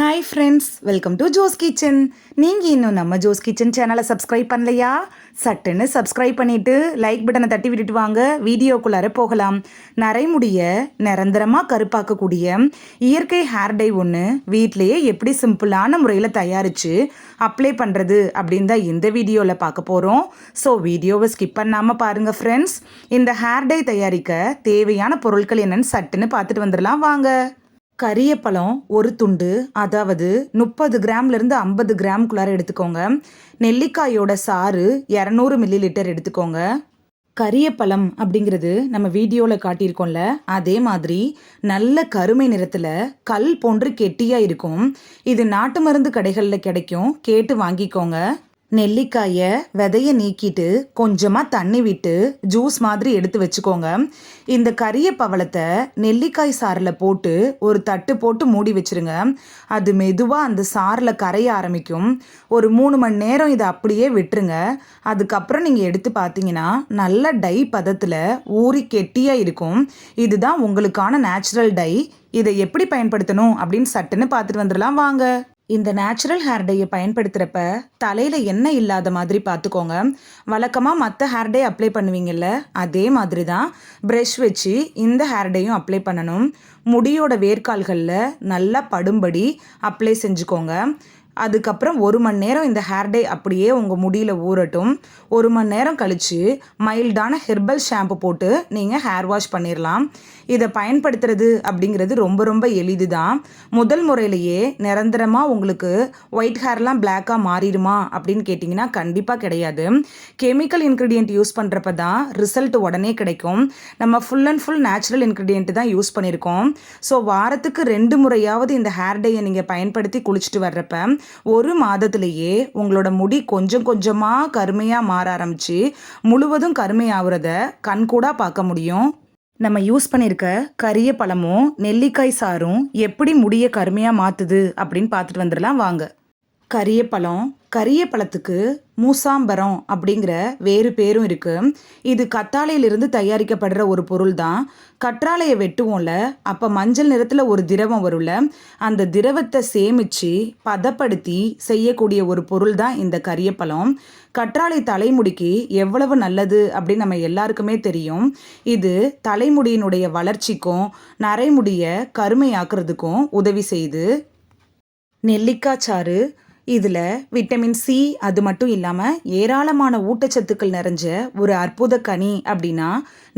Hi friends welcome to Jo's kitchen நீங்கள் இன்னும் நம்ம ஜோஸ் கிச்சன் சேனலை சப்ஸ்கிரைப் பண்ணலையா? சட்டுன்னு சப்ஸ்கிரைப் பண்ணிவிட்டு லைக் பட்டனை தட்டி விட்டுட்டு வாங்க. வீடியோக்குள்ளார போகலாம். நரைமுடிய நிரந்தரமாக கருப்பாக்கக்கூடிய இயற்கை ஹேர் டை ஒன்று வீட்டிலையே எப்படி சிம்பிளான முறையில் தயாரித்து அப்ளை பண்ணுறது அப்படின்னு தான் இந்த வீடியோவில் பார்க்க போகிறோம் ஸோ வீடியோவை ஸ்கிப் பண்ணாமல் பாருங்கள் ஃப்ரெண்ட்ஸ் இந்த ஹேர் டை தயாரிக்க தேவையான பொருட்கள் என்னென்னு சட்டுன்னு பார்த்துட்டு வந்துடலாம். வாங்க. கரியப்பழம் ஒரு துண்டு அதாவது முப்பது கிராம்லேருந்து ஐம்பது கிராம்குள்ளார எடுத்துக்கோங்க. நெல்லிக்காயோட சாறு இரநூறு மில்லி லிட்டர் எடுத்துக்கோங்க. கரியப்பழம் அப்படிங்கிறது நம்ம வீடியோவில் காட்டியிருக்கோம்ல அதே மாதிரி நல்ல கருமை நிறத்தில் கல் போன்று கெட்டியாக இருக்கும். இது நாட்டு மருந்து கடைகளில் கிடைக்கும் கேட்டு வாங்கிக்கோங்க. நெல்லிக்காயை விதைய நீக்கிட்டு கொஞ்சமாக தண்ணி விட்டு ஜூஸ் மாதிரி எடுத்து வச்சுக்கோங்க. இந்த கரிய பவளத்தை நெல்லிக்காய் சாறில் போட்டு ஒரு தட்டு போட்டு மூடி வச்சுருங்க. அது மெதுவாக அந்த சாறில் கரைய ஆரம்பிக்கும். ஒரு மூணு மணி நேரம் இதை அப்படியே விட்டுருங்க. அதுக்கப்புறம் நீங்கள் எடுத்து பார்த்தீங்கன்னா நல்ல டை பதத்தில் ஊறி கெட்டியாக இருக்கும். இதுதான் உங்களுக்கான நேச்சுரல் டை. இதை எப்படி பயன்படுத்தணும் அப்படின்னு சட்டுன்னு பார்த்துட்டு வந்துடலாம். வாங்க. இந்த நேச்சுரல் ஹேர் டையை பயன்படுத்துகிறப்ப தலையில் எண்ணெய் இல்லாத மாதிரி பார்த்துக்கோங்க. வழக்கமாக மற்ற ஹேர் டை அப்ளை பண்ணுவீங்கல்ல அதே மாதிரி தான் ப்ரெஷ் வச்சு இந்த ஹேர் டையும் அப்ளை பண்ணணும். முடியோட வேர்க்கால்களில் நல்லா படும்படி அப்ளை செஞ்சுக்கோங்க. அதுக்கப்புறம் ஒரு மணி நேரம் இந்த ஹேர் டை அப்படியே உங்கள் முடியில் ஊறட்டும். ஒரு மணி நேரம் கழித்து மைல்டான ஹெர்பல் ஷாம்பு போட்டு நீங்கள் ஹேர் வாஷ் பண்ணிடலாம் இதை பயன்படுத்துறது அப்படிங்கிறது ரொம்ப ரொம்ப எளிது தான் முதல் முறையிலேயே நிரந்தரமாக உங்களுக்கு ஒயிட் ஹேர்லாம் பிளாக்காக மாறிடுமா அப்படின்னு கேட்டிங்கன்னா கண்டிப்பாக கிடையாது. கெமிக்கல் இன்க்ரீடியன்ட் யூஸ் பண்ணுறப்ப தான் ரிசல்ட் உடனே கிடைக்கும். நம்ம full and full natural ingredient தான் யூஸ் பண்ணியிருக்கோம் ஸோ வாரத்துக்கு ரெண்டு முறையாவது இந்த ஹேர் டேயை நீங்கள் பயன்படுத்தி குளிச்சுட்டு வர்றப்ப ஒரு மாதத்திலேயே உங்களோட முடி கொஞ்சம் கொஞ்சமாக கருமையாக மாற ஆரம்பித்து முழுவதும் கருமையாகிறத கண்கூடாக பார்க்க முடியும். நம்ம யூஸ் பண்ணியிருக்க கரிய பழமும் நெல்லிக்காய் சாரும் எப்படி முடியை கருமையாக மாற்றுது அப்படின்னு பார்த்துட்டு வந்துடலாம் வாங்க. கரிய பழம் கரிய பழத்துக்கு மூசாம்பரம் அப்படிங்கிற வேறு பேரும் இருக்குது இது கத்தாழையிலிருந்து தயாரிக்கப்படுற ஒரு பொருள் தான் கற்றாழையை வெட்டுவோம்ல அப்போ மஞ்சள் நிறத்தில் ஒரு திரவம் வரும்ல அந்த திரவத்தை சேமித்து பதப்படுத்தி செய்யக்கூடிய ஒரு பொருள் தான் இந்த கரியப்பழம் கற்றாழை தலைமுடிக்கு எவ்வளவு நல்லது அப்படின்னு நம்ம எல்லாருக்குமே தெரியும். இது தலைமுடியினுடைய வளர்ச்சிக்கும் நரைமுடியை கருமையாக்குறதுக்கும் உதவி செய்யுது நெல்லிக்காய் சாறு இதில் விட்டமின் சி அது மட்டும் இல்லாமல் ஏராளமான ஊட்டச்சத்துக்கள் நிறைஞ்ச ஒரு அற்புத கனி அப்படின்னா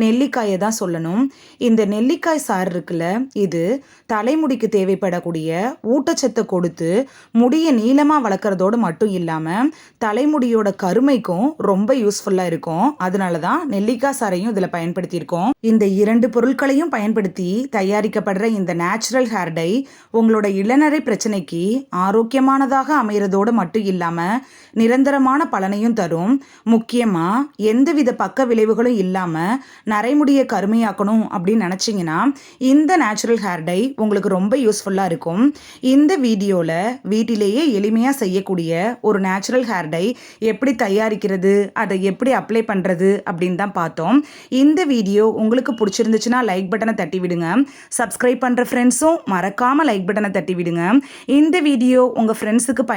நெல்லிக்காயை தான் சொல்லணும். இந்த நெல்லிக்காய் சாறு இருக்குல்ல இது தலைமுடிக்கு தேவைப்படக்கூடிய ஊட்டச்சத்தை கொடுத்து முடியை நீளமாக வளர்க்குறதோடு மட்டும் இல்லாமல் தலைமுடியோட கருமைக்கும் ரொம்ப யூஸ்ஃபுல்லாக இருக்கும். அதனால தான் நெல்லிக்காய் சாறையும் இதில் பயன்படுத்தியிருக்கோம். இந்த இரண்டு பொருட்களையும் பயன்படுத்தி தயாரிக்கப்படுற இந்த நேச்சுரல் ஹேர் டை உங்களோட இளநரை பிரச்சனைக்கு ஆரோக்கியமானதாக செய்கிறதோடு மட்டும் இல்லாமல் நிரந்தரமான பலனையும் தரும். முக்கியமாக எந்தவித பக்க விளைவுகளும் இல்லாமல் நரைமுடியை கருமையாக்கணும் அப்படின்னு நினச்சிங்கன்னா இந்த நேச்சுரல் ஹேர் டை உங்களுக்கு ரொம்ப யூஸ்ஃபுல்லாக இருக்கும். இந்த வீடியோவில் வீட்டிலேயே எளிமையாக செய்யக்கூடிய ஒரு நேச்சுரல் ஹேர் டை எப்படி தயாரிக்கிறது அதை எப்படி அப்ளை பண்ணுறது அப்படின்னு தான் பார்த்தோம். இந்த வீடியோ உங்களுக்கு பிடிச்சிருந்துச்சுன்னா லைக் பட்டனை தட்டி விடுங்க. சப்ஸ்கிரைப் பண்ணுற ஃப்ரெண்ட்ஸும் மறக்காமல் லைக் பட்டனை தட்டி விடுங்க. இந்த வீடியோ உங்கள் ஃப்ரெண்ட்ஸுக்கு